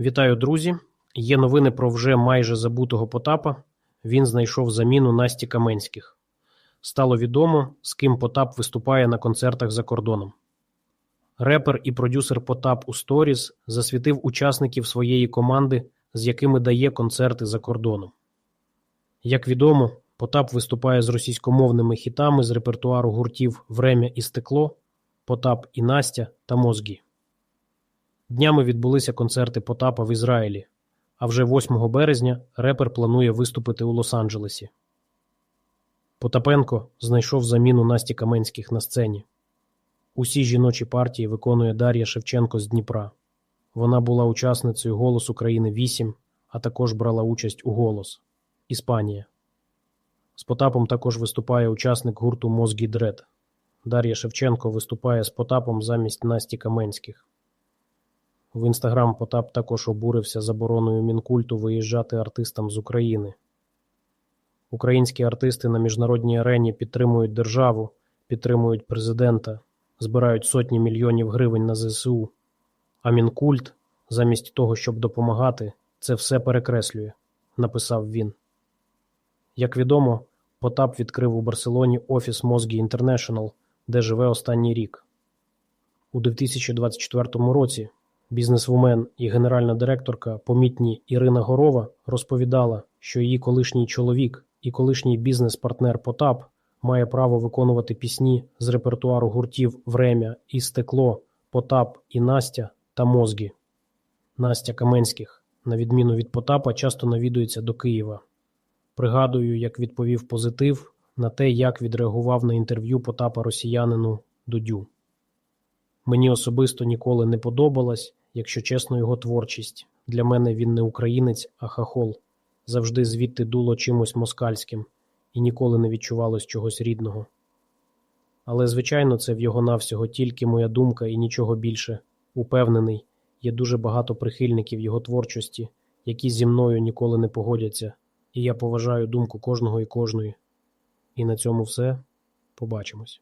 Вітаю, друзі! Є новини про вже майже забутого Потапа. Він знайшов заміну Насті Каменських. Стало відомо, з ким Потап виступає на концертах за кордоном. Репер і продюсер Потап у Сторіс засвітив учасників своєї команди, з якими дає концерти за кордоном. Як відомо, Потап виступає з російськомовними хітами з репертуару гуртів Врем'я і Стекло, Потап і Настя та Мозгі. Днями відбулися концерти Потапа в Ізраїлі, а вже 8 березня репер планує виступити у Лос-Анджелесі. Потапенко знайшов заміну Насті Каменських на сцені. Усі жіночі партії виконує Дар'я Шевченко з Дніпра. Вона була учасницею «Голос України 8», а також брала участь у «Голос» Іспанія. З Потапом також виступає учасник гурту Мозгі Дред. Дар'я Шевченко виступає з Потапом замість Насті Каменських. В інстаграм Потап також обурився забороною Мінкульту виїжджати артистам з України. Українські артисти на міжнародній арені підтримують державу, підтримують президента, збирають сотні мільйонів гривень на ЗСУ. А Мінкульт, замість того, щоб допомагати, це все перекреслює, написав він. Як відомо, Потап відкрив у Барселоні офіс Мозгі Інтернешнл, де живе останній рік. У 2024 році бізнесвумен і генеральна директорка помітні Ірина Горова розповідала, що її колишній чоловік і колишній бізнес-партнер Потап має право виконувати пісні з репертуару гуртів Врем'я і Стекло, Потап і Настя та Мозгі. Настя Каменських, на відміну від Потапа, часто навідується до Києва. Пригадую, як відповів позитив на те, як відреагував на інтерв'ю Потапа росіянину Дудю. Мені особисто ніколи не подобалась, якщо чесно, його творчість. Для мене він не українець, а хахол. Завжди звідти дуло чимось москальським, і ніколи не відчувалось чогось рідного. Але, звичайно, це в його навсього тільки моя думка і нічого більше. Упевнений, є дуже багато прихильників його творчості, які зі мною ніколи не погодяться, і я поважаю думку кожного і кожної. І на цьому все. Побачимось.